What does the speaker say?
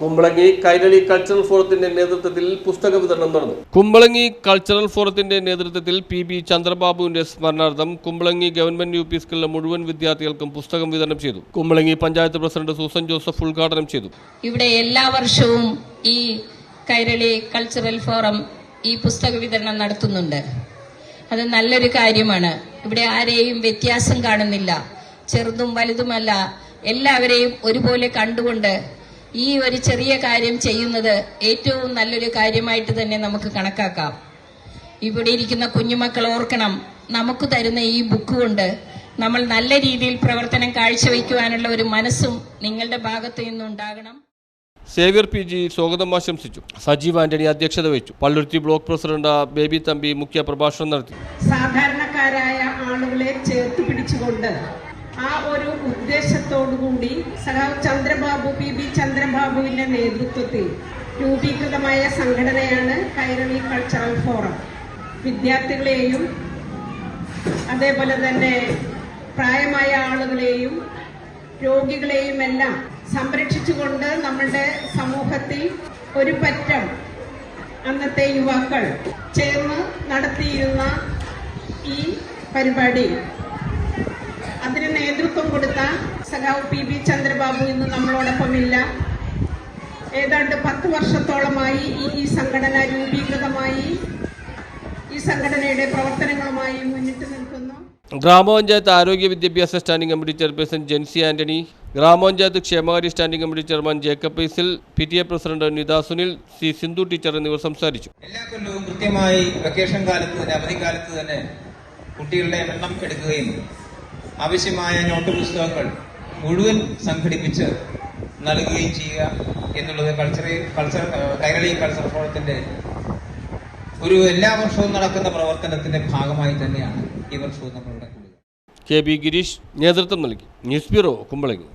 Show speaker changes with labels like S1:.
S1: Kumbalangi Kairali cultural ഫോറത്തിന്റെ നേതൃത്വത്തിൽ പുസ്തക വിതരണം നടന്നു. കുമ്പളങ്ങി കൾച്ചറൽ ഫോറത്തിന്റെ നേതൃത്വത്തിൽ പി ബി ചന്ദ്രബാബുവിന്റെ സ്മരണാർത്ഥം കുമ്പളങ്ങി ഗവൺമെന്റ് യു പി സ്കൂളിലെ മുഴുവൻ വിദ്യാർത്ഥികൾക്കും പുസ്തകം വിതരണം ചെയ്തു. കുമ്പളങ്ങി പഞ്ചായത്ത് പ്രസിഡന്റ് സൂസൻ ജോസഫ് ഉദ്ഘാടനം ചെയ്തു.
S2: ഇവിടെ എല്ലാ വർഷവും ഈ കൈരളി കൾച്ചറൽ ഫോറം ഈ പുസ്തക വിതരണം നടത്തുന്നുണ്ട്. അത് നല്ലൊരു കാര്യമാണ്. ഇവിടെ ആരെയും വ്യത്യാസം കാണുന്നില്ല. ചെറുതും വലുതുമല്ല. എല്ലാവരെയും ഒരുപോലെ കണ്ടുകൊണ്ട് ഈ ഒരു ചെറിയ കാര്യം ചെയ്യുന്നത് ഏറ്റവും നല്ലൊരു കാര്യമായിട്ട് തന്നെ നമുക്ക് കണക്കാക്കാം. ഇവിടെ ഇരിക്കുന്ന കുഞ്ഞുമക്കൾ ഓർക്കണം നമുക്ക് തരുന്ന ഈ ബുക്ക് കൊണ്ട് നമ്മൾ നല്ല രീതിയിൽ പ്രവർത്തനം കാഴ്ചവെക്കുവാനുള്ള ഒരു മനസ്സും നിങ്ങളുടെ ഭാഗത്തു നിന്നുണ്ടാകണം.
S1: സേവ്യർ പി ജി സ്വാഗതം ആശംസിച്ചു. സജീവ് ആന്റണി അധ്യക്ഷത വഹിച്ചു. പള്ളുരുത്തി ബ്ലോക്ക് പ്രസിഡന്റ് ബേബി തമ്പി മുഖ്യ പ്രഭാഷണം നടത്തി.
S3: സാധാരണക്കാരായ ആളുകളെ ചേർത്ത് പിടിച്ചുകൊണ്ട് ആ ഒരു ഉദ്ദേശത്തോടുകൂടി സഖാവ് ചന്ദ്രബാബു പി. ബി. ചന്ദ്രബാബുവിന്റെ നേതൃത്വത്തിൽ രൂപീകൃതമായ സംഘടനയാണ് കൈരളി കൾച്ചറൽ ഫോറം. വിദ്യാർത്ഥികളെയും അതേപോലെ തന്നെ പ്രായമായ ആളുകളെയും രോഗികളെയും എല്ലാം സംരക്ഷിച്ചുകൊണ്ട് നമ്മളുടെ സമൂഹത്തിൽ ഒരു പറ്റം അന്നത്തെ യുവാക്കൾ ചേർന്ന് നടത്തിയിരുന്ന ഈ പരിപാടി. കൊടുത്ത സഖാവ് പി ബി ചന്ദ്രബാബു ഇന്ന് നമ്മളോടൊപ്പമില്ല. ഏതാണ്ട് പത്ത് വർഷത്തോളമായി ഈ ഈ സംഘടന രൂപീകൃതമായി ഈ സംഘടനയുടെ പ്രവർത്തനങ്ങളുമായി മുന്നിട്ട് നിൽക്കുന്നു.
S1: ഗ്രാമപഞ്ചായത്ത് ആരോഗ്യ വിദ്യാഭ്യാസ standing committee chairperson Jency Antony ഗ്രാമപഞ്ചായത്ത് ക്ഷേമകാര്യ standing committee chairman Jacob പൈസിൽ P T A president Nitha Sunil C Sindhu teacher എന്നിവർ സംസാരിച്ചു.
S4: എല്ലാ കൊല്ലവും കൃത്യമായി വെക്കേഷൻ കാലത്ത് തന്നെ അവധിക്കാലത്ത് തന്നെ കുട്ടികളുടെ എണ്ണം എടുക്കുകയും ആവശ്യമായ നോട്ട് പുസ്തകങ്ങൾ മുഴുവൻ സംഘടിപ്പിച്ച് നൽകുകയും ചെയ്യുക എന്നുള്ളത് കൾച്ചറൽ കൾച്ചർ കൈരളി കൾച്ചർ ഫോറത്തിന്റെ ഒരു എല്ലാ വർഷവും നടക്കുന്ന പ്രവർത്തനത്തിന്റെ ഭാഗമായി തന്നെയാണ് ഈ വർഷവും നമ്മളിവിടെ കൂടുക
S1: കെ. ബി ഗിരീഷ് നേതൃത്വം നൽകി. News bureau Kumbalangi.